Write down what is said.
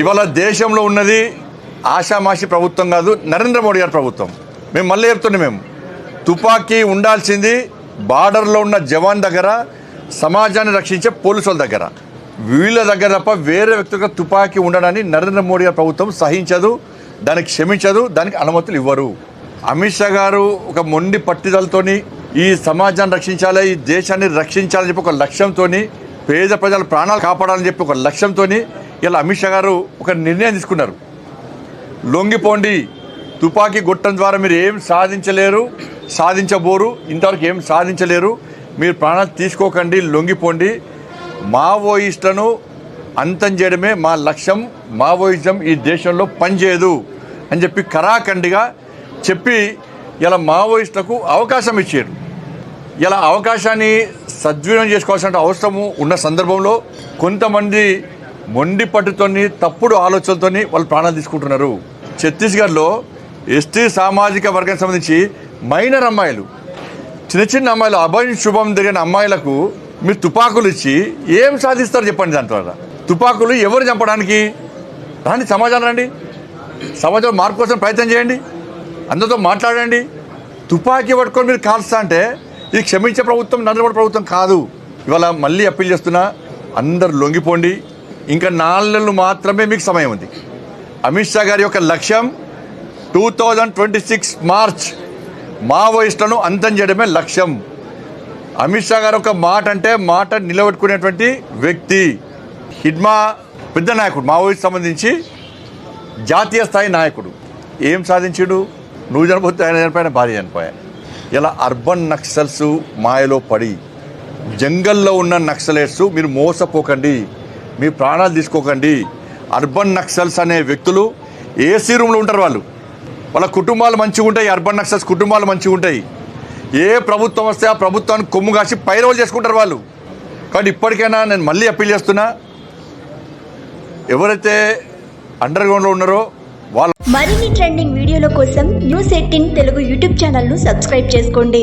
ఇవాళ దేశంలో ఉన్నది ఆషామాషి ప్రభుత్వం కాదు నరేంద్ర మోడీ గారి ప్రభుత్వం. మేము మళ్ళీ చెప్తున్నాం మేము. తుపాకీ ఉండాల్సింది బార్డర్లో ఉన్న జవాన్ దగ్గర సమాజాన్ని రక్షించే పోలీసుల దగ్గర. వీళ్ళ దగ్గర తప్ప వేరే వ్యక్తులకు తుపాకీ ఉండడాన్ని నరేంద్ర మోడీ గారి ప్రభుత్వం సహించదు దానికి క్షమించదు దానికి అనుమతులు ఇవ్వరు. అమిత్ షా గారు ఒక మొండి పట్టుదలతోని ఈ సమాజాన్ని రక్షించాలి ఈ దేశాన్ని రక్షించాలని చెప్పి ఒక లక్ష్యంతో పేద ప్రజల ప్రాణాలు కాపాడాలని చెప్పి ఒక లక్ష్యంతో ఇలా అమిత్ షా గారు ఒక నిర్ణయం తీసుకున్నారు. లొంగిపోండి తుపాకీ గొట్టం ద్వారా మీరు ఏం సాధించలేరు సాధించబోరు ఇంతవరకు ఏం సాధించలేరు. మీరు ప్రాణాలు తీసుకోకండి లొంగిపోండి. మావోయిస్టులను అంతం చేయడమే మా లక్ష్యం మావోయిజం ఈ దేశంలో పనిచేయదు అని చెప్పి కరాఖండిగా చెప్పి ఇలా మావోయిస్టులకు అవకాశం ఇచ్చారు. ఇలా అవకాశాన్ని సద్వినియోగం చేసుకోవాల్సిన అవసరము ఉన్న సందర్భంలో కొంతమంది మొండి పట్టుతోని తప్పుడు ఆలోచనలతోని వాళ్ళు ప్రాణాలు తీసుకుంటున్నారు. ఛత్తీస్గఢ్లో ఎస్టీ సామాజిక వర్గానికి సంబంధించి మైనర్ అమ్మాయిలు చిన్న చిన్న అమ్మాయిలు అభయం శుభం జరిగిన అమ్మాయిలకు మీరు తుపాకులు ఇచ్చి ఏం సాధిస్తారు చెప్పండి దాని ద్వారా. తుపాకులు ఎవరు చంపడానికి? రాండి సమాజాన్ని రండి. సమాజం మార్పు కోసం ప్రయత్నం చేయండి. అందరితో మాట్లాడండి. తుపాకీ పట్టుకొని మీరు కాల్స్తా అంటే ఇది క్షమించే ప్రభుత్వం నరేంద్ర మోడీ ప్రభుత్వం కాదు. ఇవాళ మళ్ళీ అప్పీల్ చేస్తున్నా అందరు లొంగిపోండి. ఇంకా నాలుగు నెలలు మాత్రమే మీకు సమయం ఉంది. అమిత్ షా గారి యొక్క లక్ష్యం two thousand twenty six March మావోయిస్టులను అంతం చేయడమే లక్ష్యం. అమిత్ షా గారు ఒక మాట అంటే మాట నిలబెట్టుకునేటువంటి వ్యక్తి. హిడ్మా పెద్ద నాయకుడు మావోయిస్ట్ సంబంధించి జాతీయ స్థాయి నాయకుడు. ఏం సాధించాడు? నువ్వు చనిపోతే ఆయన చనిపోయిన భార్య చనిపోయాను ఇలా అర్బన్ నక్సల్స్ మాయలో పడి జంగల్లో ఉన్న నక్సలేట్స్ మీరు మోసపోకండి. మీ ప్రాణాలు తీసుకోకండి. అర్బన్ నక్సల్స్ అనే వ్యక్తులు ఏసీ రూమ్లో ఉంటారు వాళ్ళు. వాళ్ళ కుటుంబాలు మంచిగా ఉంటాయి అర్బన్ నక్సల్స్ కుటుంబాలు మంచిగా ఉంటాయి. ఏ ప్రభుత్వం వస్తే ఆ ప్రభుత్వాన్ని కొమ్ము కాసి పైరోలు చేసుకుంటారు వాళ్ళు. కాబట్టి ఇప్పటికైనా నేను మళ్ళీ అప్పీల్ చేస్తున్నా ఎవరైతే అండర్ గ్రౌండ్లో ఉన్నారో వాళ్ళ మరిన్ని ట్రెండింగ్ వీడియోల కోసం న్యూస్ ఎయిటీన్ తెలుగు యూట్యూబ్ ఛానల్ను సబ్స్క్రైబ్ చేసుకోండి.